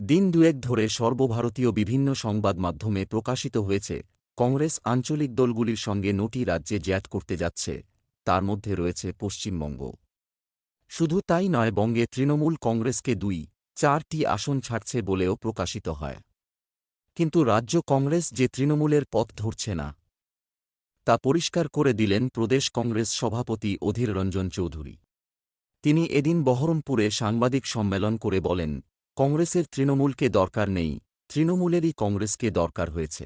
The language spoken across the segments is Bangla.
দিন দুয়েক ধরে সর্বভারতীয় বিভিন্ন সংবাদ মাধ্যমে প্রকাশিত হয়েছে, কংগ্রেস আঞ্চলিক দলগুলির সঙ্গে নটি রাজ্যে জ্যাট করতে যাচ্ছে, তার মধ্যে রয়েছে পশ্চিমবঙ্গ। শুধু তাই নয়, বঙ্গে তৃণমূল কংগ্রেসকে দুই, চারটি আসন ছাড়ছে বলেও প্রকাশিত হয়। কিন্তু রাজ্য কংগ্রেস যে তৃণমূলের পথ ধরছে না, তা পরিষ্কার করে দিলেন প্রদেশ কংগ্রেস সভাপতি অধীর রঞ্জন চৌধুরী। তিনি এদিন বহরমপুরে সাংবাদিক সম্মেলন করে বলেন কংগ্রেসের তৃণমূলকে দরকার নেই, তৃণমূলেরই কংগ্রেসকে দরকার হয়েছে।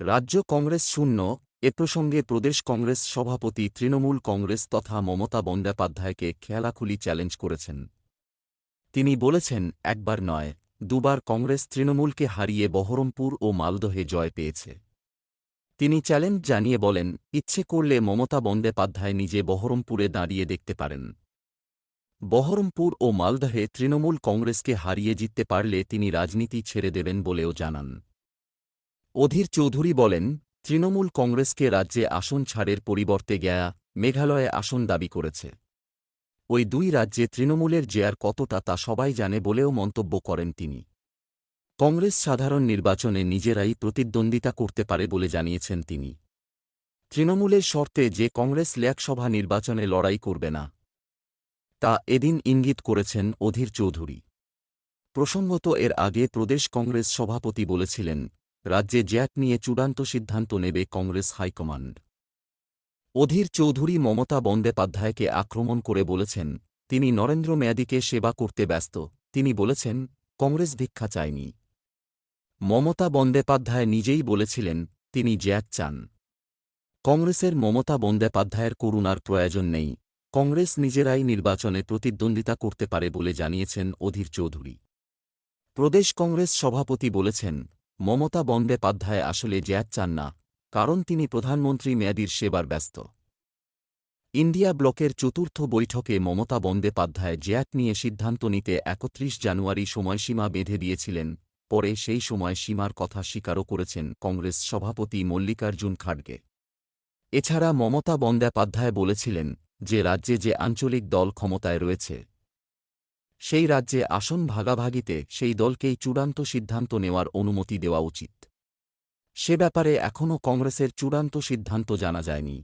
রাজ্য কংগ্রেস শূন্য, এ প্রসঙ্গে প্রদেশ কংগ্রেস সভাপতি তৃণমূল কংগ্রেস তথা মমতা বন্দ্যোপাধ্যায়কে খেলাখুলি চ্যালেঞ্জ করেছেন। তিনি বলেছেন, একবার নয়, দুবার কংগ্রেস তৃণমূলকে হারিয়ে বহরমপুর ও মালদহে জয় পেয়েছে। তিনি চ্যালেঞ্জ জানিয়ে বলেন, ইচ্ছে করলে মমতা বন্দ্যোপাধ্যায় নিজে বহরমপুরে দাঁড়িয়ে দেখতে পারেন। বহরমপুর ও মালদহে তৃণমূল কংগ্রেসকে হারিয়ে জিততে পারলে তিনি রাজনীতি ছেড়ে দেবেন বলেও জানান। অধীর চৌধুরী বলেন, তৃণমূল কংগ্রেসকে রাজ্যে আসন ছাড়ের পরিবর্তে গেয়া, মেঘালয়ে আসন দাবি করেছে। ওই দুই রাজ্যে তৃণমূলের জেয়ার কতটা তা সবাই জানে বলেও মন্তব্য করেন তিনি। কংগ্রেস সাধারণ নির্বাচনে নিজেরাই প্রতিদ্বন্দ্বিতা করতে পারে বলে জানিয়েছেন তিনি। তৃণমূলের শর্তে যে কংগ্রেস ল্যাকসভা নির্বাচনে লড়াই করবে না তা এদিন ইঙ্গিত করেছেন অধীর চৌধুরী। প্রসঙ্গত এর আগে প্রদেশ কংগ্রেস সভাপতি বলেছিলেন, রাজ্যে জ্যাক নিয়ে চূড়ান্ত সিদ্ধান্ত নেবে কংগ্রেস হাইকমান্ড। অধীর চৌধুরী মমতা বন্দ্যোপাধ্যায়কে আক্রমণ করে বলেছেন, তিনি নরেন্দ্র মেয়াদীকে সেবা করতে ব্যস্ত। তিনি বলেছেন, কংগ্রেস ভিক্ষা চায়নি। মমতা বন্দ্যোপাধ্যায় নিজেই বলেছিলেন, তিনি জ্যাক চান। কংগ্রেসের মমতা বন্দ্যোপাধ্যায়ের করুণার প্রয়োজন নেই। কংগ্রেস নিজেরাই নির্বাচনে প্রতিদ্বন্দ্বিতা করতে পারে বলে জানিয়েছেন অধীর চৌধুরী। প্রদেশ কংগ্রেস সভাপতি বলেছেন, মমতা বন্দ্যোপাধ্যায় আসলে জ্যাক চান না, কারণ তিনি প্রধানমন্ত্রী মেয়াদির সেবার ব্যস্ত। ইন্ডিয়া ব্লকের চতুর্থ বৈঠকে মমতা বন্দ্যোপাধ্যায় জ্যাক নিয়ে সিদ্ধান্ত নিতে একত্রিশ জানুয়ারি সময়সীমা বেঁধে দিয়েছিলেন, পরে সেই সময় সীমার কথা স্বীকারও করেছেন কংগ্রেস সভাপতি মল্লিকার্জুন খাড়গে। এছাড়া মমতা বন্দ্যোপাধ্যায় বলেছিলেন যে রাজ্যে যে আঞ্চলিক দল ক্ষমতায় রয়েছে। সেই রাজ্যে আসন ভাগাভাগিতে সেই দলকেই চূড়ান্ত সিদ্ধান্ত নেওয়ার অনুমতি দেওয়া উচিত। সে ব্যাপারে এখনও কংগ্রেসের চূড়ান্ত সিদ্ধান্ত জানা যায়নি।